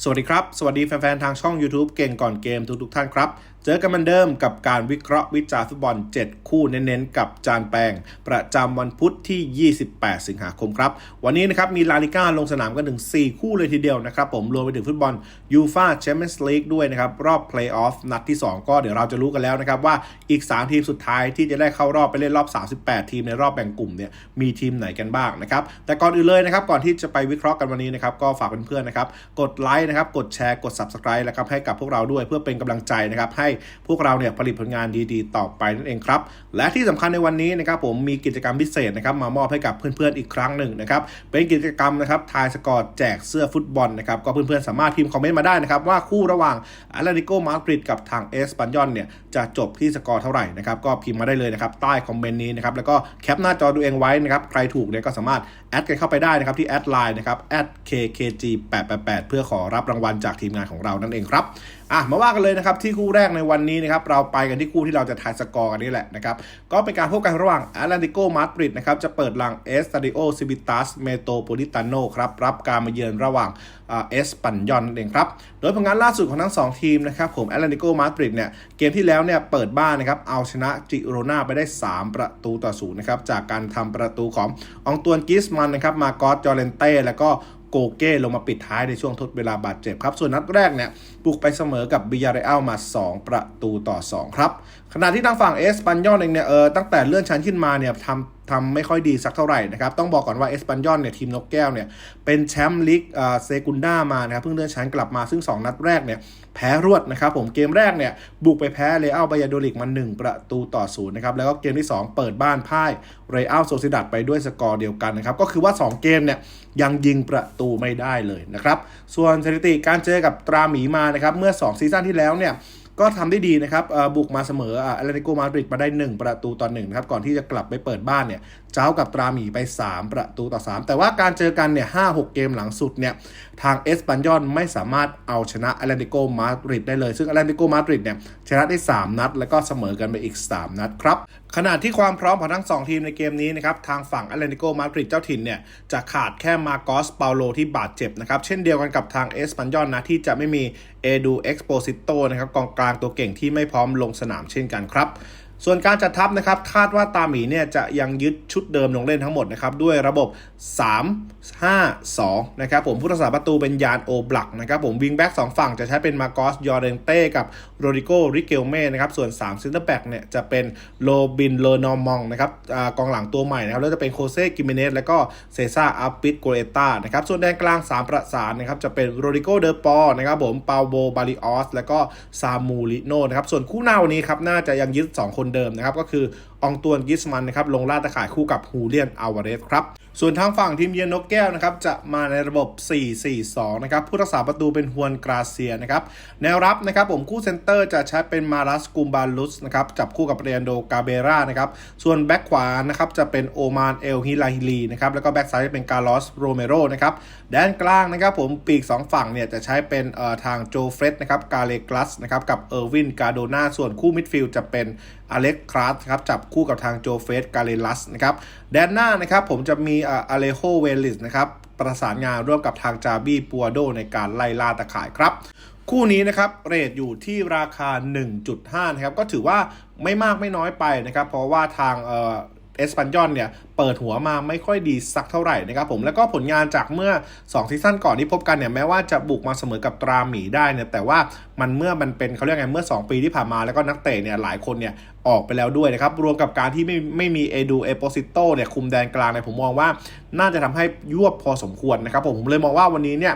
สวัสดีครับ สวัสดีแฟนๆ ทางช่อง YouTube เก่งก่อนเกมทุกๆท่านครับ เจอกันเหมือนเดิมกับการวิเคราะห์วิจารณ์ฟุตบอล 7 คู่เน้นๆ กับจานแปงประจำวันพุธที่ 28 สิงหาคมครับ วันนี้นะครับมีลาลิก้าลงสนามกันถึง 4 คู่เลยทีเดียวนะครับ ผมรวมไปถึงฟุตบอลยูฟาแชมเปี้ยนส์ลีกด้วยนะครับ รอบเพลย์ออฟนัดที่ 2 ก็เดี๋ยวเราจะรู้กันแล้วนะครับ ว่าอีก 3 ทีมสุดท้ายที่จะได้เข้ารอบไปเล่นรอบ 38 ทีมในรอบแบ่งกลุ่มเนี่ยมีทีมไหนกันบ้างนะครับแต่ก่อนอื่นเลยนะครับก่อนที่จะไปวิเคราะห์กันวันนี้นะครับก็ฝากเพื่อนๆนะครับกดไลค์นะครับ กดแชร์ กด subscribe นะครับให้กับพวกเราด้วยเพื่อเป็นกำลังใจนะครับ ให้พวกเราเนี่ยผลิตผลงานดีๆ ต่อไปนั่นเองครับ และที่สำคัญในวันนี้นะครับผมมีกิจกรรมพิเศษนะครับมามอบให้กับเพื่อนๆอีกครั้งหนึ่งนะครับ เป็นกิจกรรมนะครับทายสกอร์แจกเสื้อฟุตบอลนะครับก็เพื่อนๆสามารถพิมพ์คอมเมนต์มาได้นะครับว่าคู่ระหว่างอาร์ l ติโกมาดริดกับทางเอสปันยอนเนี่ยจะจบที่สกอร์เท่าไหร่นะครับก็พิมพ์มาได้เลยนะครับใต้คอมเมนต์นี้นะครับแล้วก็แคปหน้าจอตัวเองไว้นะครับใครถูกเนี่ยก็สามารถแอดกันเข้าไปได้นะครับที่แอดไลน์นะครับ @kkg888 เพื่อขอรับรางวัลจากทีมงานของเรานั่นเองครับอะมาว่ากันเลยนะครับที่คู่แรกในวันนี้นะครับเราไปกันที่คู่ที่เราจะทายสกอร์กันนี่แหละนะครับก็เป็นการพบกันระหว่างแอตเลติโกมาดริดนะครับจะเปิดหลังเอสตาดิโอซิบิตัสเมโตโพลิตาโนครับรับการมาเยือนระหว่างเอสปันยอนนั่นเองครับโดยผลงานล่าสุดของทั้ง 2 ทีมนะครับผมแอตเลติโกมาดริดเนี่ยเกมที่แล้วเนี่ยเปิดบ้านนะครับเอาชนะจิโรนาไปได้ 3 ประตูต่อศูนย์นะครับจากการทำประตูขององตวนกิสมันนะครับมากอสจอเรนเต้แล้วก็ โกเก้ลงมาปิดท้ายในช่วงทดเวลาบาดเจ็บครับ ส่วนนัดแรกเนี่ยบุกไปเสมอกับบิยาเรอัลมา 2 ประตูต่อ 2 ครับ ขณะที่ทางฝั่งเอสปันยอนเองเนี่ยเออตั้งแต่เลื่อนชั้นขึ้นมาเนี่ยทำทำไม่ค่อยดีสักเท่าไหร่นะครับ ต้องบอกก่อนว่าเอสปันยอนเนี่ยทีมนกแก้วเนี่ยเป็นแชมป์ลีกเซกุนด้ามานะครับเพิ่งเลื่อนชั้นกลับมาซึ่ง 2 นัดแรกเนี่ย แพ้รวดนะครับผมเกมแรกเนี่ยบุกไปแพ้เรอัลบายาโดลิกมา1ประตูต่อศูนย์นะครับแล้วก็เกมที่ 2 เปิดบ้านพ่ายเรอัลโซซิดัดไปด้วยสกอร์เดียวกันนะครับก็คือว่า 2 เกมเนี่ยยังยิงประตูไม่ได้เลยนะครับส่วนสถิติการเจอกับตราหมีมานะครับเมื่อ 2 ซีซั่นที่แล้วเนี่ย ก็ทำได้ดีนะครับบุกมาเสมออาร์เตโกมาดริดมาได้ 1 ประตูต่อ1นะครับก่อนที่จะกลับไปเปิดบ้านเนี่ยเจ้ากับตราหมีไป 3 ประตูต่อ 3 แต่ว่าการเจอกันเนี่ยห้าหกเกมหลังสุดเนี่ยทางเอสปันยอนไม่สามารถเอาชนะอาร์เตโกมาดริดได้เลย ซึ่งอาร์เตโกมาดริดเนี่ยชนะได้ 3 นัด แล้วก็เสมอกันไปอีก 3 นัดครับ ขณะที่ความพร้อมของทั้ง 2 ทีมในเกมนี้นะครับทางฝั่งอเลนิโกมาดริดเจ้าถิ่นเนี่ยจะขาดแค่มาโกสเปาโลที่บาดเจ็บนะครับเช่นเดียวกันกับทางเอสปันยอนนะที่จะไม่มีเอดูเอ็กซ์โปซิโตนะครับกองกลางตัวเก่งที่ไม่พร้อมลงสนามเช่นกันครับส่วนการจัดทัพนะครับคาดว่าตาหมีเนี่ยจะยังยึดชุดเดิมลงเล่นทั้งหมดนะครับด้วยระบบ 3 5 2นะครับผมผู้รักษาประตูเป็นยานโอบลักนะครับผมวิงแบ็กสองฝั่งจะใช้เป็นมาโกสยอร์เรนเต้กับโรดิโกริเกลเม่นะครับส่วน3เซนเตอร์แบ็กเนี่ยจะเป็นโรบินเลนอมองนะครับกองหลังตัวใหม่นะครับแล้วจะเป็นโคเซกิเมเนสแล้วก็เซซ่าอัปปิดโกเอต้านะครับส่วนแดนกลาง 3 ประสานนะครับจะเป็นโรดิโกเดอปอนะครับผมเปาโบบาริออสแล้วก็ซามูลิโนนะครับส่วนคู่หน้าวันนี้ครับน่าจะยังยึด 2 คนเดิมนะครับก็คือองตวนกิสมันนะครับลงล่าตะข่ายคู่กับฮูเลียนอาวาเรสครับ ส่วนทางฝั่งทีมเยือนนกแก้วนะครับจะมาในระบบ 4-4-2 นะครับผู้รักษาประตูเป็นฮวนกราเซียนะครับแนวรับนะครับผมคู่เซนเตอร์จะใช้เป็นมารัสกุมบาลุสนะครับจับคู่กับเรียนโดกาเบรานะครับส่วนแบ็กขวานะครับจะเป็นโอมานเอลฮิลาฮิลีนะครับแล้วก็แบ็กซ้ายจะเป็นกาลอสโรเมโรนะครับแดนกลางนะครับผมปีก 2 ฝั่งเนี่ยจะใช้เป็นเอ่อทางโจเฟรดนะครับกาเลกลัสนะครับกับเออร์วินกาโดนาส่วนคู่มิดฟิลด์จะเป็น อเล็กคราสครับจับคู่กับทางโจเฟสกาเลลัสนะครับแดนหน้านะครับผมจะมีอเลโฮเวลิสนะครับประสานงานร่วมกับทางจาบี้ปัวโดในการไล่ล่าตะข่ายครับคู่นี้นะครับเรทอยู่ที่ราคา 1.5 นะครับ ก็ถือว่าไม่มากไม่น้อยไปนะครับ เพราะว่าทาง เอสปันยอนเนี่ยเปิดหัวมาไม่ค่อยดีสักเท่าไหร่นะครับผมแล้วก็ผลงานจากเมื่อ2ซีซั่นก่อนที่พบกันเนี่ยแม้ว่าจะบุกมาเสมอกับตราหมีได้เนี่ยแต่ว่ามันเมื่อมันเป็นเขาเรียกไงเมื่อ 2 ปีที่ผ่านมาแล้วก็นักเตะเนี่ยหลายคนเนี่ยออกไปแล้วด้วยนะครับรวมกับการที่ไม่ไม่มีเอดูเอโปซิโตเนี่ยคุมแดนกลางเนี่ยผมมองว่าน่าจะทำให้ยวบพอสมควรนะครับผมผมเลยมองว่าวันนี้เนี่ย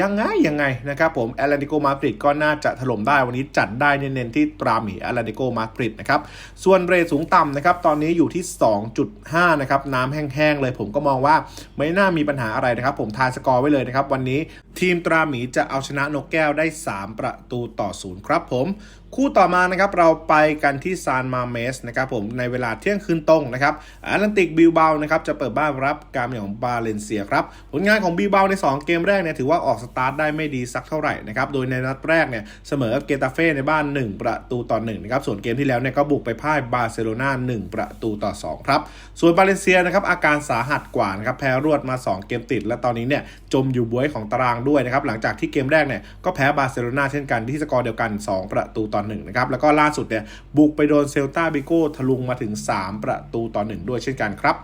ยังไงยังไงนะครับผมแอตเลนติโกมาดริดก็น่าจะถล่มได้วันนี้จัดได้เน้นๆที่ตราหมีแอตเลนติโกมาดริดนะครับส่วนเรทสูงต่ำนะครับตอนนี้อยู่ที่ 2.5 นะครับน้ำแห้งๆ เลยผมก็มองว่าไม่น่ามีปัญหาอะไรนะครับ ผมทายสกอร์ไว้เลยนะครับ วันนี้ ทีมตราหมีจะเอาชนะนกแก้วได้ 3 ประตูต่อศูนย์ครับผม คู่ต่อมานะครับเราไปกันที่ซานมาเมสนะครับผมในเวลาเที่ยงคืนตรงนะครับแอตแลนติกบิลเบานะครับจะเปิดบ้านรับการเยือนของบาเลนเซียครับผลงานของบิลเบาใน 2 เกมแรกเนี่ยถือว่าออกสตาร์ทได้ไม่ดีสักเท่าไหร่นะครับโดยในนัดแรกเนี่ยเสมอกับเกตาเฟ่ในบ้าน 1 ประตูต่อ1นะครับส่วนเกมที่แล้วเนี่ยก็บุกไปพ่ายบาร์เซโลนา1 ประตูต่อ2ครับส่วนบาเลนเซียนะครับอาการสาหัสกว่านะครับแพ้รวดมา 2 เกมติด และตอนนี้เนี่ยจมอยู่บวยของตารางด้วยนะครับหลังจากที่เกมแรกเนี่ยก็แพ้บาร์เซโลนาเช่นกันที่สกอร์เดียวกัน 2 ประตูต่อ1นะครับแล้วก็ล่าสุดเนี่ยบุกไปโดนเซลตาบิโก้ทะลุงมาถึง 3 ประตูต่อ 1 ด้วยเช่นกันครับ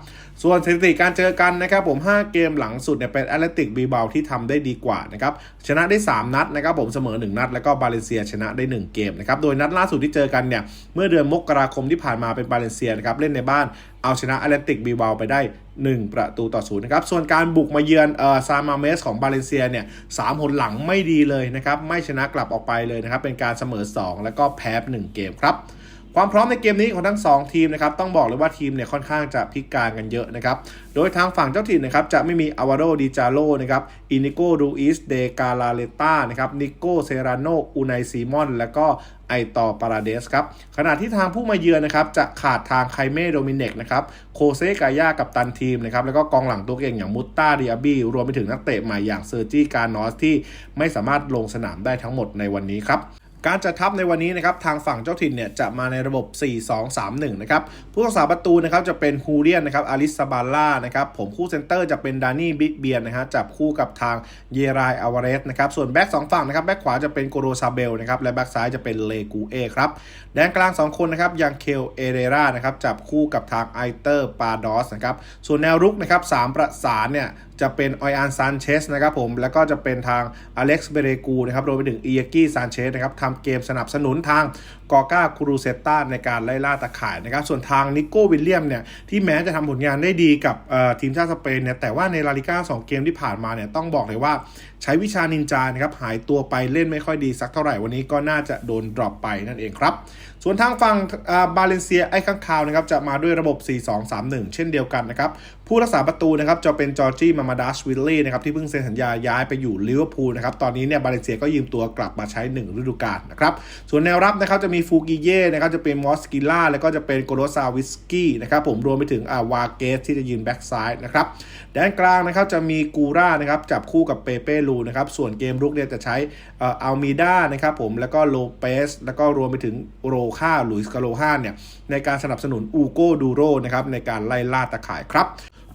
ส่วนสถิติการเจอกันนะครับผม 5 เกมหลังสุดเนี่ยเป็นแอตเลติกบีบาที่ทำได้ดีกว่านะครับชนะได้ 3 นัดนะครับผมเสมอ 1 นัด แล้วก็บาเลนเซียชนะได้ 1 เกมนะครับโดยนัดล่าสุดที่เจอกันเนี่ยเมื่อเดือนมกราคมที่ผ่านมาเป็นบาเลนเซียนะครับเล่นในบ้าน เอาชนะแอตเลติกบีบาไปได้ 1 ประตูต่อศูนย์นะครับ ส่วนการบุกมาเยือนเอ่อซามาเมสของบาเลนเซียเนี่ยสามหนหลังไม่ดีเลยนะครับ ไม่ชนะกลับออกไปเลยนะครับ เป็นการเสมอ 2 แล้วก็แพ้1เกมครับ ความพร้อมในเกมนี้ของทั้ง 2 ทีมนะครับต้องบอกเลยว่าทีมเนี่ยค่อนข้างจะพิการกันเยอะนะครับ โดยทางฝั่งเจ้าถิ่นนะครับจะไม่มีอาวาโรดิจาโลนะครับอินิโกรูอิสเดกาลาเลต้านะครับนิโกเซราโนอูไนซีมอน แล้วก็ไอต่อปาราเดสครับขณะที่ทางผู้มาเยือนนะครับจะขาดทางไคเม่โดมิเนกนะครับโคเซกายากับตันทีมนะครับแล้วก็กองหลังตัวเก่งอย่างมุตตาเดียบีรวมไปถึงนักเตะใหม่อย่างเซอร์จี้การนอสที่ไม่สามารถลงสนามได้ทั้งหมดในวันนี้ครับ การจัดทัพในวันนี้นะครับทางฝั่งเจ้าถิ่นเนี่ยจะมาในระบบ 4-2-3-1 นะครับผู้รักษาประตูนะครับจะเป็นฮูเรียนนะครับอาริสซาบาล่านะครับผมคู่เซนเตอร์จะเป็นดานี่บิ๊กเบียนนะฮะจับคู่กับทางเยรายอาวาเรสนะครับส่วนแบ็กสองฝั่งนะครับแบ็กขวาจะเป็นโกโรซาเบลนะครับและแบ็กซ้ายจะเป็นเลกูเอครับแดนกลาง 2 คนนะครับยังเคลเอเรรานะครับจับคู่กับทางไอเตอร์ปาดอสนะครับส่วนแนวรุกนะครับสามประสานเนี่ย จะเป็นออยอันซานเชสนะครับผม แล้วก็จะเป็นทางอเล็กซ์เบเรกูนะครับรวมไปถึงอียกี้ซานเชสนะครับทำเกมสนับสนุนทางกอก้าคูรูเซตตาในการไล่ล่าตะข่ายนะครับ ส่วนทางนิโก้วิลเลียมเนี่ยที่แม้จะทำผลงานได้ดีกับทีมชาติสเปนเนี่ยแต่ว่าในลาลิก้า2เกมที่ผ่านมาเนี่ยต้องบอกเลยว่าใช้วิชานินจานะครับหายตัวไปเล่นไม่ค่อยดีสักเท่าไหร่วันนี้ก็น่าจะโดนดรอปไปนั่นเองครับ ส่วนทางฝั่งบาเลนเซียไอ้ข้างคาวนะครับจะมาด้วยระบบ 4-2-3-1 เช่นเดียวกันนะครับผู้รักษาประตูนะครับจะเป็นจอร์จี้มามาดัชวิลลี่นะครับที่เพิ่งเซ็นสัญญาย้ายไปอยู่ลิเวอร์พูลนะครับตอนนี้เนี่ยบาเลนเซียก็ยืมตัวกลับมาใช้ 1 ฤดูกาลนะครับส่วนแนวรับนะครับจะมีฟูกิเย่นะครับจะเป็นมอสกิล่าแล้วก็จะเป็นโกโรซาวิสกี้นะครับผมรวมไปถึงอาวาเกสที่จะยืนแบ็กซ้ายนะครับแดนกลางนะครับจะมีกูร่านะครับจับคู่กับเปเป้ลูนะครับส่วนเกมรุกเนี่ยจะใช้อัลมีดานะครับผมแล้วก็โลเปสแล้วก็รวมไปถึงโรคาหลุยส์กาโลฮาเนี่ยในการสนับสนุนอูโกดูโรนะครับในการไล่ล่าตะข่ายครับ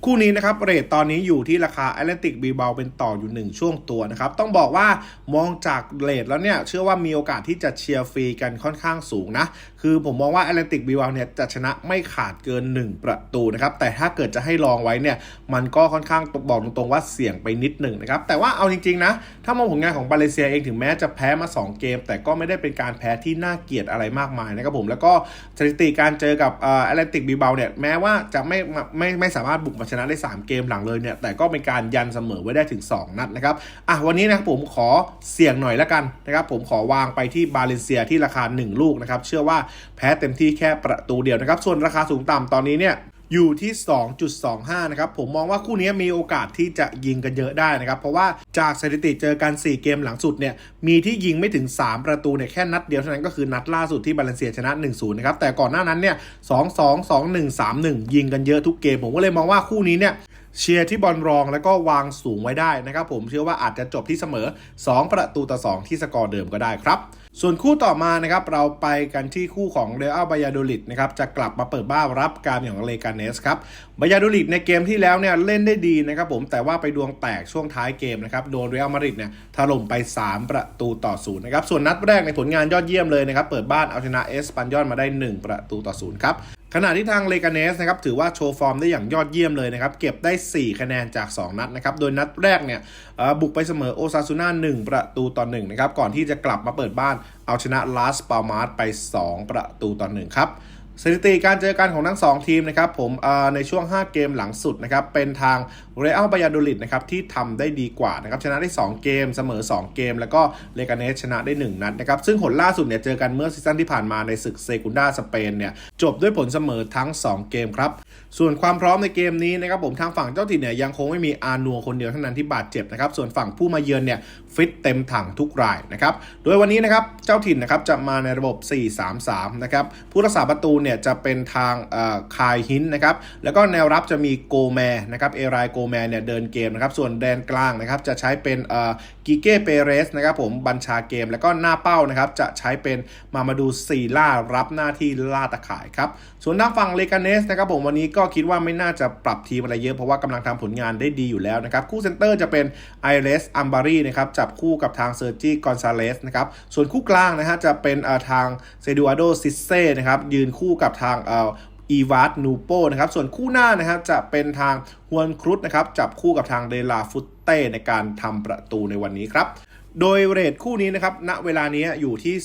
คู่นี้นะครับเรทตอนนี้อยู่ที่ราคาแอตแลติกบีเบาเป็นต่ออยู่ 1 ช่วงตัวนะครับ ต้องบอกว่ามองจากเรทแล้วเนี่ย เชื่อว่ามีโอกาสที่จะเชียร์ฟรีกันค่อนข้างสูงนะ คือผมมองว่าแอตเลนติกบีเบาเนี่ยจะชนะไม่ขาดเกิน 1 ประตูนะครับ แต่ถ้าเกิดจะให้ลองไว้เนี่ยมันก็ค่อนข้างบอกตรงๆว่าเสี่ยงไปนิดหนึ่งนะครับ แต่ว่าเอาจริงๆนะ ถ้ามองผลงานของบาเลเซียเองถึงแม้จะแพ้มา 2 เกม แต่ก็ไม่ได้เป็นการแพ้ที่น่าเกลียดอะไรมากมายนะครับผมแล้วก็สถิติการเจอกับแอตเลนติกบีเบาเนี่ยแม้ว่าจะไม่ไม่ไม่สามารถบุกมาชนะได้ 3 เกมหลังเลยเนี่ยแต่ก็เป็นการยันเสมอไว้ได้ถึง 2 นัดนะครับอะวันนี้นะผมขอเสี่ยงหน่อยล้วกันนะครับผมขอวางไปที่บาเลเซียที่ราคา 1 ลูกนะครับเชื่อว่าแพ้เต็มที่แค่ประตูเดียวนะครับ ส่วนราคาสูงต่ำตอนนี้เนี่ยอยู่ที่ 2.25 นะครับ ผมมองว่าคู่นี้มีโอกาสที่จะยิงกันเยอะได้นะครับ เพราะว่าจากสถิติเจอกัน 4 เกมหลังสุดเนี่ย มีที่ยิงไม่ถึง 3 ประตูเนี่ยแค่นัดเดียวเท่านั้นก็คือนัดล่าสุดที่บาเลนเซียชนะ 1-0 นะครับ แต่ก่อนหน้านั้นเนี่ย 2-2 2-1 3-1 ยิงกันเยอะทุกเกม ผมก็เลยมองว่าคู่นี้เนี่ย เชียร์ที่บอลรองแล้วก็วางสูงไว้ได้นะครับผมเชื่อว่าอาจจะจบที่เสมอ 2 ประตูต่อ 2 ที่สกอร์เดิมก็ได้ครับ ส่วนคู่ต่อมานะครับเราไปกันที่คู่ของเรอัลบายาโดลิดนะครับจะกลับมาเปิดบ้านรับการของเลกาเนสครับบายาโดลิดในเกมที่แล้วเนี่ยเล่นได้ดีนะครับผมแต่ว่าไปดวงแตกช่วงท้ายเกมนะครับโดนเรอัลมาดริดเนี่ยถล่มไป 3 ประตูต่อศูนย์นะครับส่วนนัดแรกในผลงานยอดเยี่ยมเลยนะครับเปิดบ้านเอาชนะเอสปันยอนมาได้ 1 ประตูต่อศูนย์ครับขณะที่ทางเลกาเนสนะครับถือว่าโชว์ฟอร์มได้อย่างยอดเยี่ยมเลยนะครับ เก็บได้ 4 คะแนนจาก 2 นัดนะครับ โดยนัดแรกเนี่ยบุกไปเสมอโอซาซูน่า1ประตูต่อ1นะครับ ก่อนที่จะกลับมาเปิดบ้านเอาชนะลาสปามาร์ไป 2 ประตูต่อ1ครับ สถิติการเจอกันของทั้ง 2 ทีมนะครับผมในช่วง 5 เกมหลังสุดนะครับเป็นทางเรอัลบายาโดลิดนะครับที่ทำได้ดีกว่านะครับชนะได้ 2 เกมเสมอ 2 เกม แล้วก็เลกาเนสชนะได้ 1 นัดนะครับซึ่งผลล่าสุดเนี่ยเจอกันเมื่อซีซั่นที่ผ่านมาในศึกเซกุนดาสเปนเนี่ยจบด้วยผลเสมอทั้ง 2 เกมครับส่วนความพร้อมในเกมนี้นะครับผมทางฝั่งเจ้าถิ่นเนี่ยยังคงไม่มีอานัวคนเดียวเท่านั้นที่บาดเจ็บนะครับส่วนฝั่งผู้มาเยือนเนี่ย ฟิตเต็มถังทุกรายนะครับ โดยวันนี้นะครับเจ้าถิ่นนะครับจะมาในระบบ 4-3-3 นะครับผู้รักษาประตูเนี่ยจะเป็นทางคายฮินนะครับแล้วก็แนวรับจะมีโกแมนะครับเอรายโกแมเนี่ยเดินเกมนะครับส่วนแดนกลางนะครับจะใช้เป็นกิเก้เปเรสนะครับผมบัญชาเกมแล้วก็หน้าเป้านะครับจะใช้เป็นมามาดูซีล่ารับหน้าที่ล่าตะข่ายครับส่วนทางฝั่งเลกาเนสนะครับผมวันนี้ก็คิดว่าไม่น่าจะปรับทีมอะไรเยอะเพราะว่ากำลังทำผลงานได้ดีอยู่แล้วนะครับคู่เซนเตอร์จะเป็นไอเรสอัมบารีนะครับจับคู่กับทางเซอร์จีกอนซาเลสนะครับ ส่วนคู่กลางนะฮะจะเป็นทางเซดูอาโดซิเซ่นะครับยืนคู่กับทางอีวาร์ดนูโปนะครับ ส่วนคู่หน้านะครับจะเป็นทางฮวนครุฑนะครับ จับคู่กับทางเดลาฟุตเต้ในการทำประตูในวันนี้ครับ โดยเรทคู่นี้นะครับ ณ เวลานี้อยู่ที่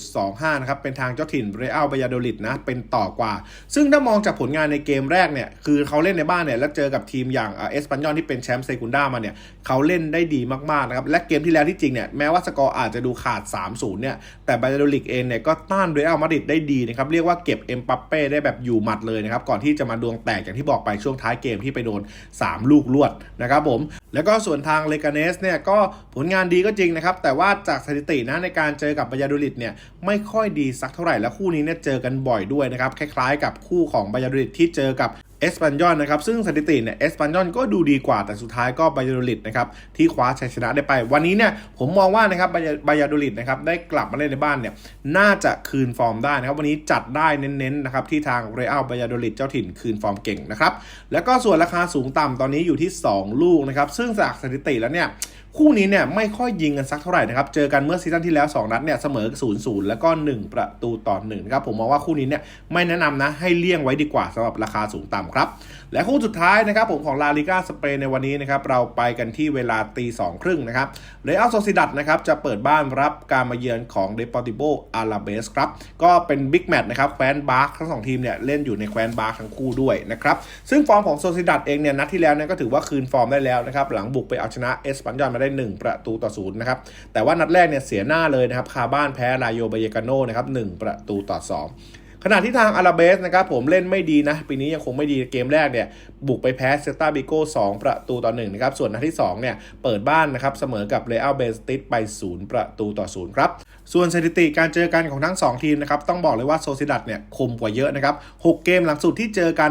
0.25 นะครับ เป็นทางเจ้าถิ่นเรอัลบายาโดลิดนะ เป็นต่อกว่า ซึ่งถ้ามองจากผลงานในเกมแรกเนี่ย คือเขาเล่นในบ้านเนี่ย แล้วเจอกับทีมอย่างเอสปันยอนที่เป็นแชมป์เซกุนด้ามาเนี่ย เขาเล่นได้ดีมาก ๆ นะครับ และเกมที่แล้วที่จริงเนี่ย แม้ว่าสกอร์อาจจะดูขาด 3-0 เนี่ย แต่บายาโดลิดเองเนี่ยก็ต้านเรอัลมาดริดได้ดีนะครับ เรียกว่าเก็บเอ็มปัปเป้ได้แบบอยู่หมัดเลยนะครับ ก่อนที่จะมาดวงแตกอย่างที่บอกไปช่วงท้ายเกมที่ไปโดน 3 ลูกลวดนะครับผม แล้วก็ส่วนทางเลกาเนสเนี่ยก็ผลงานดีก็จริงนะครับ แต่ว่าจากสถิตินะในการเจอกับบายาโดลิดเนี่ยไม่ค่อยดีสักเท่าไหร่และคู่นี้เนี่ยเจอกันบ่อยด้วยนะครับคล้ายๆ กับคู่ของบายาโดลิดที่เจอกับเอสปันยอนนะครับซึ่งสถิติเนี่ยเอสปันยอนก็ดูดีกว่าแต่สุดท้ายก็บายาโดลิดนะครับที่คว้าชัยชนะได้ไป วันนี้เนี่ยผมมองว่านะครับบายาโดลิดนะครับได้กลับมาเล่นในบ้านเนี่ยน่าจะคืนฟอร์มได้นะครับวันนี้จัดได้เน้นๆนะครับที่ทางเรอัลบายาโดลิดเจ้าถิ่นคืนฟอร์มเก่งนะครับแล้วก็ส่วนราคาสูงต่ำตอนนี้อยู่ที่ 2 ลูกนะครับซึ่งจากสถิติแล้วเนี่ย คู่นี้เนี่ยไม่ค่อยยิงกันสักเท่าไหร่นะครับ เจอกันเมื่อซีซั่นที่แล้ว 2 นัดเนี่ยเสมอ 0 0 แล้วก็ 1 ประตูต่อ1นะครับ ผมมองว่าคู่นี้เนี่ยไม่แนะนำนะให้เลี่ยงไว้ดีกว่าสำหรับราคาสูงต่ำครับ และคู่สุดท้ายนะครับผมของลาลิก้าสเปนในวันนี้นะครับเราไปกันที่เวลาตีสองครึ่งนะครับเรอัลโซซิดัตนะครับจะเปิดบ้านรับการมาเยือนของเดปอติโบอาราเบสครับก็เป็นบิ๊กแมตช์นะครับแคว้นบาร์ทั้งสองทีมเนี่ยเล่นอยู่ในแคว้นบาร์ทั้งคู่ด้วยนะครับซึ่งฟอร์มของโซซิดัตเองเนี่ยนัดที่แล้วเนี่ยก็ถือว่าคืนฟอร์มได้แล้วนะครับหลังบุกไปเอาชนะเอสปันยอนมาได้ 1 ประตูต่อศูนย์นะครับ แต่ว่านัดแรกเนี่ยเสียหน้าเลยนะครับ คาบ้านแพ้ลาโยเบเยกาโนนะครับ1ประตูต่อสองขณะที่ทางอาราเบสนะครับผมเล่นไม่ดีนะ ปีนี้ยังคงไม่ดีเกมแรกเนี่ย บุกไปแพ้เซตาบิโก้2ประตูต่อ1นะครับ ส่วนนัดที่ 2 เนี่ย เปิดบ้านนะครับ เสมอกับเรอัลเบสติสไป 0 ประตูต่อ 0 ครับ ส่วนสถิติการเจอกันของทั้ง 2 ทีมนะครับ ต้องบอกเลยว่าโซซิดัตเนี่ยคมกว่าเยอะนะครับ 6 เกมหลังสุดที่เจอกัน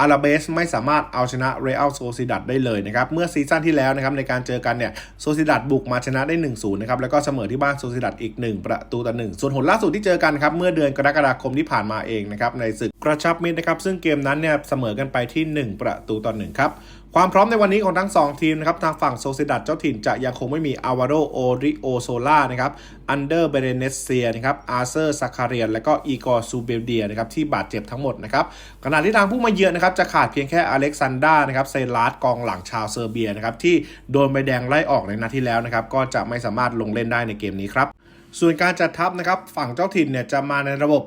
อาราเบสไม่สามารถเอาชนะเรอัลโซซิดัตได้เลยนะครับ เมื่อซีซั่นที่แล้วนะครับในการเจอกันเนี่ยโซซิดัตบุกมาชนะได้ 1-0นะครับแล้วก็เสมอที่บ้านโซซิดัตอีก 1 ประตูต่อหนึ่งส่วนผลล่าสุดที่เจอกันครับเมื่อเดือนกรกฎาคมที่ผ่านมาเองนะครับในศึกกระชับมิตรนะครับซึ่งเกมนั้นเนี่ยเสมอกันไปที่ 1 ประตูต่อหนึ่งครับ ความพร้อมในวันนี้ของทั้ง 2 ทีมนะครับทางฝั่งโซเซดัตเจ้าถิ่นจะยังคงไม่มีอาวาโรโอริโอโซล่านะครับอันเดอร์เบเรเนสเซียนะครับอาร์เซอร์ซาคาเรียน และก็อีกอร์ซูเบลเดียนะครับที่บาดเจ็บทั้งหมดนะครับขณะที่ทางผู้มาเยือนนะครับจะขาดเพียงแค่อเล็กซานดรานะครับเซลาร์ดกองหลังชาวเซอร์เบียนะครับที่โดนใบแดงไล่ออกในนัดที่แล้วนะครับก็จะไม่สามารถลงเล่นได้ในเกมนี้ครับ ส่วนการจัดทัพนะครับฝั่งเจ้าถิ่นเนี่ยจะมาในระบบ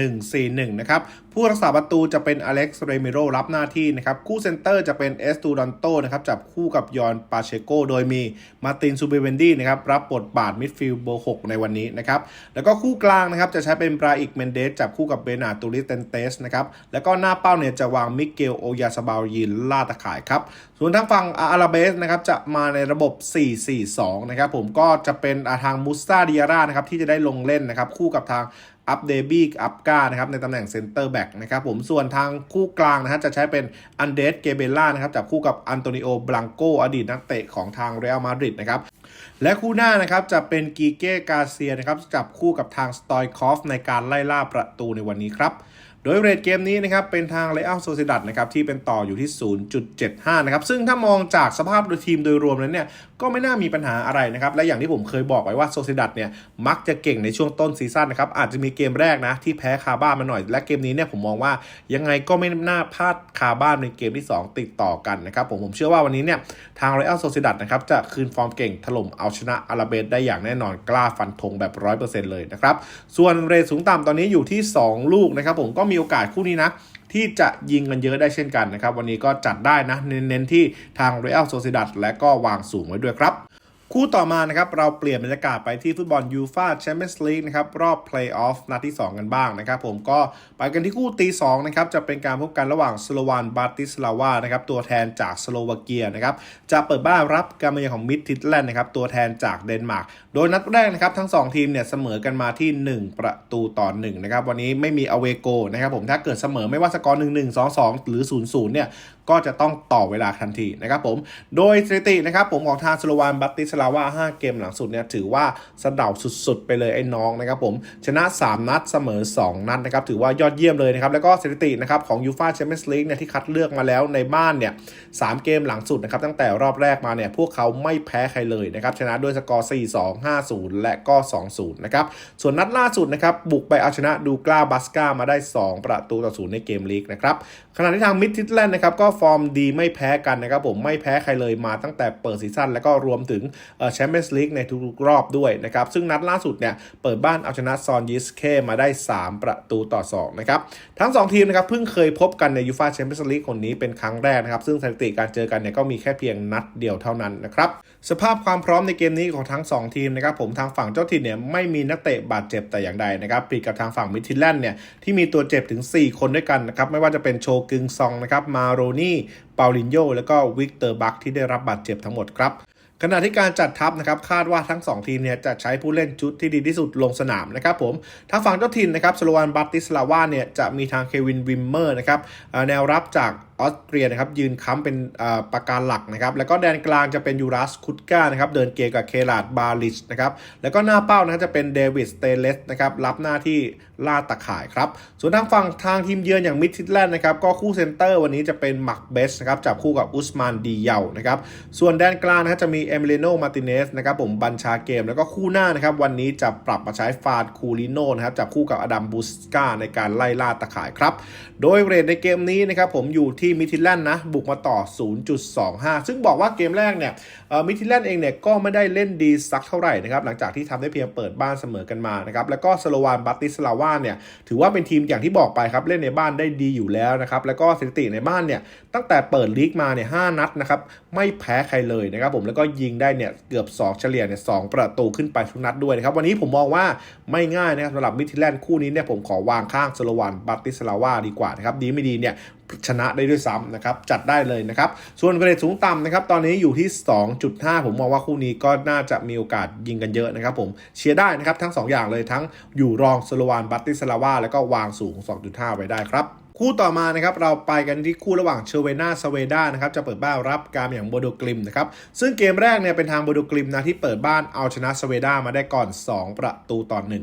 4-1-4-1 นะครับ ผู้รักษาประตูจะเป็นอเล็กซ์เรมิโรรับหน้าที่นะครับคู่เซนเตอร์จะเป็นเอสตูดอนโตนะครับจับคู่กับยอนปาเชโกโดยมีมาตินซูเบเวนดี้นะครับรับบทบาทมิดฟิลด์เบอร์6ในวันนี้นะครับแล้วก็คู่กลางนะครับจะใช้เป็นบราอิกเมนเดสจับคู่กับเบนาตูริสเตนเตสนะครับแล้วก็หน้าเป้าเนี่ยจะวางมิเกลโอยาสบาลยินล่าตะข่ายครับส่วนทางฝั่งอาราเบสนะครับจะมาในระบบ 4-4-2 นะครับผมก็จะเป็นทางมุสตาดิอาร่านะครับที่จะได้ลงเล่นนะครับคู่กับทางอัปเดบี้อัปกานะครับในตำแหน่งเซนเตอร์แบ็กนะครับผมส่วนทางคู่กลางนะฮะจะใช้เป็นอันเดสเกเบล่านะครับจับคู่กับอันโตนิโอบลังโกอดีตนักเตะของทางเรอัลมาดริดนะครับและคู่หน้านะครับจะเป็นกีเก้กาเซียนะครับจับคู่กับทางสตอยคอฟในการไล่ล่าประตูในวันนี้ครับ โดยเรทเกมนี้นะครับเป็นทางเ e อัลโซซิดัตนะครับที่เป็นต่ออยู่ที่ 0.75 นะครับ ซึ่งถ้ามองจากสภาพโดยทีมโดยรวมแล้วเนี่ยก็ไม่น่ามีปัญหาอะไรนะครับ และอย่างที่ผมเคยบอกไว้ว่าโซซิดัตเนี่ยมักจะเก่งในช่วงต้นซีซั่นนะครับ อาจจะมีเกมแรกนะ ที่แพ้คาบ้านมาหน่อย และเกมนี้เนี่ยผมมองว่ายังไงก็ไม่น่าพลาดคาบ้านในเกมที่ 2 ติดต่อกันนะครับผมผมเชื่อว่าวันนี้เนี่ยทางเ e อัลโซซิดัตนะครับจะคืนฟอร์มเก่งถล่มเอาชนะอาราเบสได้อย่างแน่นอนกล้าฟันธงแบบ 100%เลยนะครับส่วนเรทสูงต่ำตอนนี้อยู่ที่ 2 ลูกนะครับผมก็มีโอกาสคู่นี้นะ ที่จะยิงกันเยอะได้เช่นกันนะครับ วันนี้ก็จัดได้นะ เน้นๆที่ทาง Real Sociedad และก็วางสูงไว้ด้วยครับคู่ต่อมานะครับเราเปลี่ยนบรรยากาศไปที่ฟุตบอลยูฟาแชมเปี้ยนส์ลีกนะครับรอบเพลย์ออฟนัดที่ 2 กันบ้างนะครับผมก็ไปกันที่คู่ตี2นะครับจะเป็นการพบกันระหว่างสโลวานบาติสลาวานะครับตัวแทนจากสโลวาเกียนะครับจะเปิดบ้านรับการมาเยือนของมิดทิดแลนด์นะครับตัวแทนจากเดนมาร์ก โดยนัดแรกนะครับทั้ง 2 ทีมเนี่ยเสมอกันมาที่ 1 ประตูต่อ1นะครับวันนี้ไม่มีอเวโกนะครับผมถ้าเกิดเสมอไม่ว่าสกอร์ 1 1 2 2 หรือ 0 0เนี่ยก็จะต้องต่อเวลาทันทีนะครับผมโดยสถิตินะครับผมของทางสโลวานบัตติสลาว่า5 เกมหลังสุดเนี่ยถือว่าสะเดาสุดๆ ไปเลยไอ้น้องนะครับผมชนะ 3 นัดเสมอ 2 นัดนะครับถือว่ายอดเยี่ยมเลยนะครับแล้วก็สถิตินะครับของยูฟาแชมเปี้ยนส์ลีกเนี่ยที่คัดเลือกมาแล้วในบ้านเนี่ยสามเกมหลังสุดนะครับตั้งแต่รอบแรกมาเนี่ยพวกเขาไม่แพ้ใครเลยนะครับชนะด้วยสกอร์ 4-2 5-0 และก็ 2-0 นะครับ ส่วนนัดล่าสุดนะครับ บุกไปเอาชนะดูกล้าบัสกามาได้ 2 ประตูต่อศูนย์ในเกมลีกนะครับ ขณะที่ทางมิดทิสแลนด์นะครับ ก็ฟอร์มดีไม่แพ้กันนะครับ ผมไม่แพ้ใครเลยมาตั้งแต่เปิดซีซั่นแล้วก็รวมถึงแชมเปี้ยนส์ลีกในทุกๆรอบด้วยนะครับ ซึ่งนัดล่าสุดเนี่ยเปิดบ้านเอาชนะซอนยิสเคมาได้ 3 ประตูต่อ2นะครับ ทั้ง 2 ทีมนะครับเพิ่งเคยพบกันในยูฟาแชมเปี้ยนส์ลีกคนนี้เป็นครั้งแรกนะครับ ซึ่งสถิติการเจอกันเนี่ยก็มีแค่เพียงนัดเดียวเท่านั้นนะครับ สภาพความพร้อมในเกมนี้ของทั้ง 2 ทีมนะครับผมทางฝั่งเจ้าถิ่นเนี่ยไม่มีนักเตะบาดเจ็บแต่อย่างใดนะครับผิดกับทางฝั่งมิทิลแลนด์เนี่ยที่มีตัวเจ็บถึง 4 คนด้วยกันนะครับไม่ว่าจะเป็นโชกึงซองนะครับมาโรนี่เปาลินโยแล้วก็วิกเตอร์บักที่ได้รับบาดเจ็บทั้งหมดครับขณะที่การจัดทัพนะครับคาดว่าทั้ง 2 ทีมเนี่ยจะใช้ผู้เล่นชุดที่ดีที่สุดลงสนามนะครับผมทางฝั่งเจ้าถิ่นนะครับสโลวานบัตติสลาวาเนี่ยจะมีทางเควินวิมเมอร์นะครับแนวรับจาก ออสเตรียนะครับยืนค้ำเป็นประการหลักนะครับแล้วก็แดนกลางจะเป็นยูรัสคุตกานะครับเดินเกมกับเคลาดบาลิชนะครับแล้วก็หน้าเป้านะจะเป็นเดวิดสเตเลสนะครับรับหน้าที่ล่าตะข่ายครับส่วนทางฝั่งทางทีมเยือนอย่างมิดทิดแลนด์นะครับก็คู่เซนเตอร์วันนี้จะเป็นมักเบสนะครับจับคู่กับอุสมานดีเยานะครับส่วนแดนกลางนะครับจะมีเอมิเลโนมาติเนสนะครับผมบัญชาเกม แล้วก็คู่หน้านะครับวันนี้จะปรับมาใช้ฟาดคูลิโนนะครับจับคู่กับอดัมบูสกาในการไล่ล่าตะข่ายครับโดยเรทในเกมนี้นะครับผมอยู่ที่มิทิดแลนด์นะบุกมาต่อ 0.25 ซึ่งบอกว่าเกมแรกเนี่ยมิทิดแลนด์เองเนี่ยก็ไม่ได้เล่นดีสักเท่าไหร่นะครับหลังจากที่ทำได้เพียงเปิดบ้านเสมอกันมานะครับแล้วก็สโลวานบัตติสลาวาเนี่ยถือว่าเป็นทีมอย่างที่บอกไปครับเล่นในบ้านได้ดีอยู่แล้วนะครับแล้วก็สถิติในบ้านเนี่ยตั้งแต่เปิดลีกมาเนี่ยหนัดนะครับไม่แพ้ใครเลยนะครับผมแล้วก็ยิงได้เนี่ยเกือบ 2 เฉลี่ยเนี่ยสประตูขึ้นไปทุกนัดด้วยนะครับวันนี้ผมมองว่าไม่ง่ายนะครับสำหรับมิทิลแลนด์คู่นี้เนี่ยผมขอวางข้างสโลวานบัตติสลาวาดีกว่านะครับดีไม่ดีเนี่ย ชนะได้ด้วยซ้ำนะครับ จัดได้เลยนะครับ ส่วนเกรดสูงต่ำนะครับ ตอนนี้อยู่ที่ 2.5 ผมมองว่าคู่นี้ก็น่าจะมีโอกาสยิงกันเยอะนะครับผมเชียร์ได้นะครับ ทั้ง 2 อย่างเลยทั้งอยู่รองสโลวานบัตติสลาวาแล้วก็วางสูง 2.5 ไว้ได้ครับคู่ต่อมานะครับเราไปกันที่คู่ระหว่างเชเวนาสเวดานะครับจะเปิดบ้านรับการอย่างโบโดกลิมนะครับซึ่งเกมแรกเนี่ยเป็นทางโบโดกลิมนะที่เปิดบ้านเอาชนะสเวดามาได้ก่อน 2 ประตูต่อหนึ่ง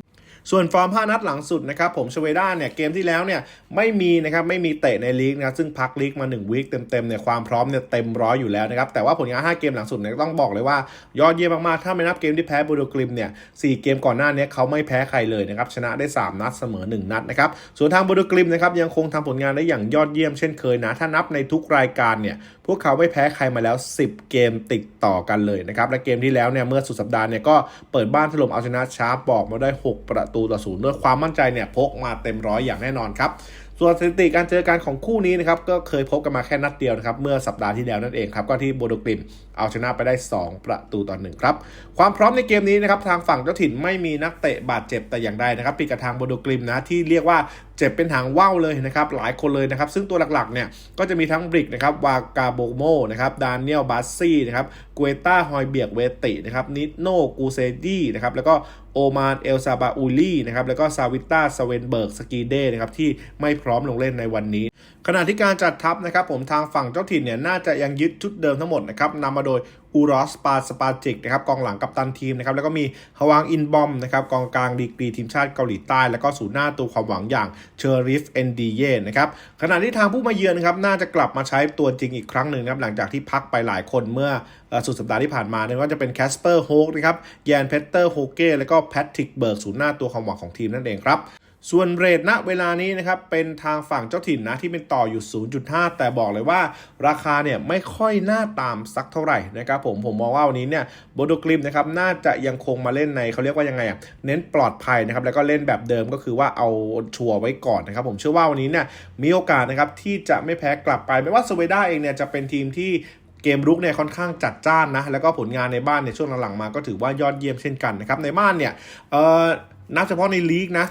ส่วนฟอร์ม 5 นัดหลังสุดนะครับผมชเวด้าเนี่ยเกมที่แล้วเนี่ยไม่มีนะครับไม่มีเตะในลีกนะซึ่งพักลีกมา1วีคเต็มๆเนี่ยความพร้อมเนี่ยเต็มร้อยอยู่แล้วนะครับแต่ว่าผลงาน 5 เกมหลังสุดเนี่ยต้องบอกเลยว่ายอดเยี่ยมมากๆถ้าไม่นับเกมที่แพ้บูโดกริมเนี่ยสเกมก่อนหน้านี้เขาไม่แพ้ใครเลยนะครับชนะได้ 3 นัดเสมอ 1 นัดนะครับส่วนทางบูโดกริมนะครับยังคงทำผลงานได้อย่างยอดเยี่ยมเช่นเคยนะถ้านับในทุกรายการเนี่ยพวกเขาไม่แพ้ใครมาแล้ว 10 เกมติดต่อกันเลยนะครับและเกมที่แล้วเนี่ยเมื่อสุดสัปดาห์เนี่ยก็เปิดบ้านถล่มเอาชนะชาร์ปบอกมาได้ 6 ประตูต่อศูนย์ด้วยความมั่นใจเนี่ยพกมาเต็มร้อยอย่างแน่นอนครับส่วนสถิติการเจอกันของคู่นี้นะครับก็เคยพบกันมาแค่นัดเดียวนะครับเมื่อสัปดาห์ที่แล้วนั่นเองครับก็ที่โบโดกริมเอาชนะไปได้ 2 ประตูต่อหนึ่งครับ ความพร้อมในเกมนี้นะครับทางฝั่งเจ้าถิ่นไม่มีนักเตะบาดเจ็บแต่อย่างใดนะครับปีกกับทางโบโดกริมนะที่เรียกว่าเจ็บเป็นหางว่าวเลยนะครับหลายคนเลยนะครับ ซึ่งตัวหลักๆเนี่ยก็จะมีทั้งบริกนะครับวากาโบโมนะครับดานเนียลบัสซี่นะครับกเวต้าฮอยเบียกเวตินะครับนิโนกูเซดี้นะครับแล้วก็โอมานเอลซาบาอูลี่นะครับแล้วก็ซาวิต้าสเวนเบิร์กสกีเดนะครับที่ไม่พร้อมลงเล่นในวันนี้ ขณะที่การจัดทัพนะครับผมทางฝั่งเจ้าถิ่นเนี่ยน่าจะยังยึดชุดเดิมทั้งหมดนะครับนำมาโดยอูรอสปาสปาจิกนะครับกองหลังกัปตันทีมนะครับแล้วก็มีฮวางอินบอมนะครับกองกลางดีกรีทีมชาติเกาหลีใต้ แล้วก็ศูนย์หน้าตัวความหวังอย่างเชอริฟเอนดีเย่นะครับขณะที่ทางผู้มาเยือนนะครับน่าจะกลับมาใช้ตัวจริงอีกครั้งหนึ่งนะครับหลังจากที่พักไปหลายคนเมื่อสุดสัปดาห์ที่ผ่านมาเนี่ยว่าจะเป็นแคสเปอร์โฮกนะครับแยนเพเตอร์โฮเก้แล้วก็แพทริกเบิร์กศูนย์หน้าตัวความหวังของทีมนั่นเองครับ ส่วนเรทณเวลานี้นะครับเป็นทางฝั่งเจ้าถิ่นนะที่เป็นต่ออยู่ 0.5 แต่บอกเลยว่าราคาเนี่ยไม่ค่อยน่าตามสักเท่าไหร่นะครับผมผมมองว่าวันนี้เนี่ยโบโดกริมนะครับน่าจะยังคงมาเล่นในเขาเรียกว่ายังไงอะเน้นปลอดภัยนะครับแล้วก็เล่นแบบเดิมก็คือว่าเอาชัวร์ไว้ก่อนนะครับผมเชื่อว่าวันนี้เนี่ยมีโอกาสนะครับที่จะไม่แพ้กลับไปไม่ว่าสเวด้าเองเนี่ยจะเป็นทีมที่เกมรุกเนี่ยค่อนข้างจัดจ้านนะแล้วก็ผลงานในบ้านในช่วงหลังๆมาก็ถือว่ายอดเยี่ยมเช่นกันนะครับในบ้านเนี่ยเอ่อนับเฉพาะในลีกนะ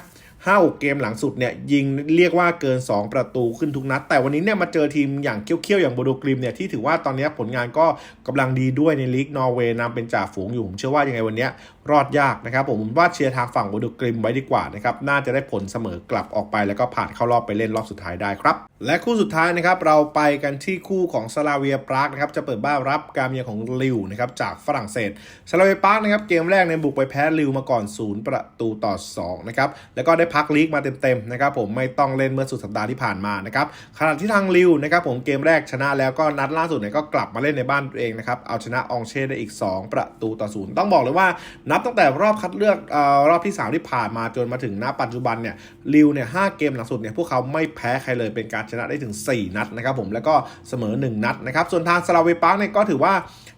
ห้าเกมหลังสุดเนี่ยยิงเรียกว่าเกิน 2 ประตูขึ้นทุกนัด แต่วันนี้เนี่ยมาเจอทีมอย่างเคี้ยวๆอย่างโบโดกริมเนี่ยที่ถือว่าตอนนี้ผลงานก็กำลังดีด้วยในลีกนอร์เวย์นำเป็นจ่าฝูงอยู่ผมเชื่อว่ายังไงวันเนี้ยรอดยากนะครับผมว่าเชียร์ทางฝั่งโบโดกริมไว้ดีกว่านะครับน่าจะได้ผลเสมอกลับออกไปแล้วก็ผ่านเข้ารอบไปเล่นรอบสุดท้ายได้ครับ และคู่สุดท้ายนะครับเราไปกันที่คู่ของสลาเวียปรากนะครับจะเปิดบ้านรับการเยือนของลิวนะครับจากฝรั่งเศสสลาเวียปรากนะครับเกมแรกในบุกไปแพ้ลิวมาก่อน 0 ประตูต่อ2นะครับแล้วก็ได้พักลีกมาเต็มๆนะครับผมไม่ต้องเล่นเมื่อสุดสัปดาห์ที่ผ่านมานะครับขณะที่ทางลิวนะครับผมเกมแรกชนะแล้วก็นัดล่าสุดเนี่ยก็กลับมาเล่นในบ้านตัวเองนะครับเอาชนะอองเช่ได้อีก 2 ประตูต่อศูนย์ต้องบอกเลยว่านับตั้งแต่รอบคัดเลือกอรอบที่ 3 ที่ผ่านมาจนมาถึงณปัจจุบันเนี่ยลิวเนี่ยหเกมหลังสุดเนี่ยพวกเขาไม่แพ้ใครเลยเป็นการชนะได้ถึง 4 นัดนะครับผมแล้วก็เสมอ 1 นัดนะครับส่วนทางสลาเวปาร์กเนี่ยก็ถือว่า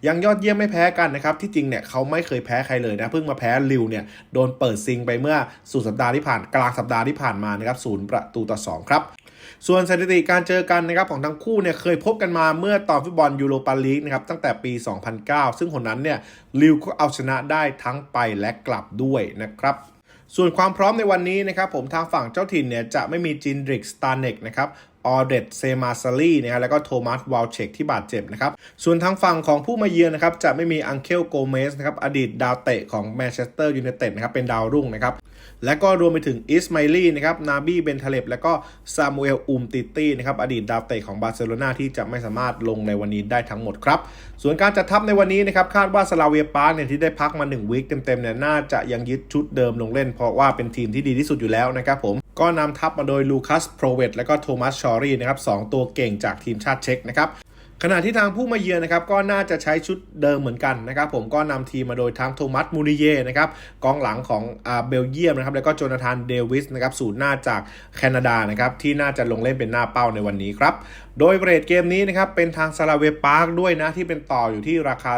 ยังยอดเยี่ยมไม่แพ้กันนะครับที่จริงเนี่ยเขาไม่เคยแพ้ใครเลยนะเพิ่งมาแพ้ลิวเนี่ยโดนเปิดซิงไปเมื่อสุดสัปดาห์ที่ผ่านกลางสัปดาห์ที่ผ่านมานะครับศูนย์ประตูต่อ2ครับ ส่วนสถิติการเจอกันนะครับของทั้งคู่เนี่ยเคยพบกันมาเมื่อตอนฟุตบอลยูโรปาลีกนะครับตั้งแต่ปี 2009 ซึ่งคนนั้นเนี่ยลิวก็เอาชนะได้ทั้งไปและกลับด้วยนะครับส่วนความพร้อมในวันนี้นะครับผมทางฝั่งเจ้าถิ่นเนี่ยจะไม่มีจินดริกสตาร์เนกนะครับ ออเดตเซมาซารีนะครับแล้วก็โทมัสวอลเชกที่บาดเจ็บนะครับส่วนทางฝั่งของผู้มาเยือนนะครับจะไม่มีอังเคลโกเมสนะครับอดีตดาวเตะของแมนเชสเตอร์ยูไนเต็ดนะครับเป็นดาวรุ่งนะครับและก็รวมไปถึงอิสมาลีนะครับนาบีเบนทาเลบและก็ซามูเอลอุมติตี้นะครับอดีตดาวเตะของบาร์เซโลนาที่จะไม่สามารถลงในวันนี้ได้ทั้งหมดครับส่วนการจัดทัพในวันนี้นะครับคาดว่าสลาเวียปาร์กเนี่ยที่ได้พักมา1วีคเต็มๆเนี่ยน่าจะยังยึดชุดเดิมลงเล่น เพราะว่าเป็นทีมที่ดีที่สุดอยู่แล้วนะครับผม ก็นำทัพมาโดยลูคัสโปรเวตและก็โทมัสชอรีนะครับสองตัวเก่งจากทีมชาติเช็กนะครับขณะที่ทางผู้มาเยือนนะครับก็น่าจะใช้ชุดเดิมเหมือนกันนะครับผมก็นำทีมมาโดยทั้งโทมัสมูริเย่นะครับกองหลังของอาเบลเยียมนะครับแล้วก็โจนาธานเดวิสนะครับศูนย์หน้าจากแคนาดานะครับที่น่าจะลงเล่นเป็นหน้าเป้าในวันนี้ครับ โดยเรทเกมนี้นะครับเป็นทางซาลาเวปาร์กด้วยนะที่เป็นต่ออยู่ที่ราคา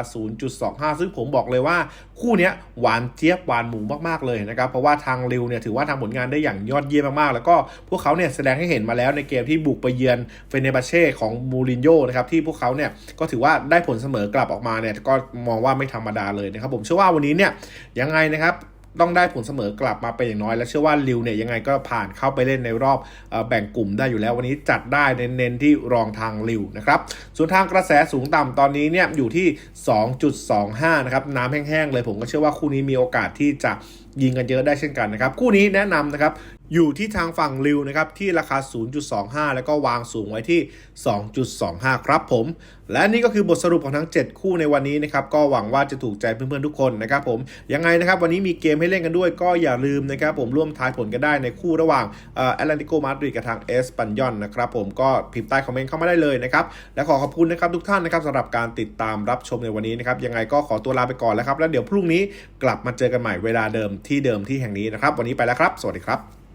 0.25 ซึ่งผมบอกเลยว่าคู่นี้หวานเจี๊ยบหวานหมูมากๆเลยนะครับเพราะว่าทางริวเนี่ยถือว่าทำผลงานได้อย่างยอดเยี่ยมมากๆ แล้วก็พวกเขาเนี่ยแสดงให้เห็นมาแล้วในเกมที่บุกไปเยือนเฟเนบาเช่ของมูรินโญ่นะครับที่พวกเขาเนี่ยก็ถือว่าได้ผลเสมอกลับออกมาเนี่ยก็มองว่าไม่ธรรมดาเลยนะครับผมเชื่อว่าวันนี้เนี่ยยังไงนะครับ ต้องได้ผลเสมอกลับมาเป็นอย่างน้อย และเชื่อว่าลิวเนี่ยยังไงก็ผ่านเข้าไปเล่นในรอบอแบ่งกลุ่มได้อยู่แล้ว วันนี้จัดได้เน้นๆที่รองทางลิวนะครับส่วนทางกระแสสูงต่ำตอนนี้เนี่ยอยู่ที่ 2.25 นะครับน้ำแห้งๆเลยผมก็เชื่อว่าคู่นี้มีโอกาสที่จะยิงกันเยอะได้เช่นกันนะครับ คู่นี้แนะนำนะครับ อยู่ที่ทางฝั่งลิวนะครับที่ราคา 0.25 แล้วก็วางสูงไว้ที่ 2.25 ครับผม และนี่ก็คือบทสรุปของทั้ง 7 คู่ในวันนี้นะครับก็หวังว่าจะถูกใจเพื่อนๆทุกคนนะครับผมยังไงนะครับวันนี้มีเกมให้เล่นกันด้วย ก็อย่าลืมนะครับผมร่วมทายผลกันได้ในคู่ระหว่างแอตแลนติโกมาดริดกับทางเอสปันยอนนะครับผมก็พิมพ์ใต้คอมเมนต์เข้ามาได้เลยนะครับและขอขอบคุณนะครับทุกท่านนะครับสำหรับการติดตามรับชมในวันนี้นะครับยังไงก็ขอตัวลาไปก่อนแล้วครับแล้วเดี๋ยวพรุ่งนี้กลับมาเจอกันใหม่เวลาเดิมที่เดิมที่แห่งนี้นะครับวันนี้ไปแล้วครับ สวัสดีครับ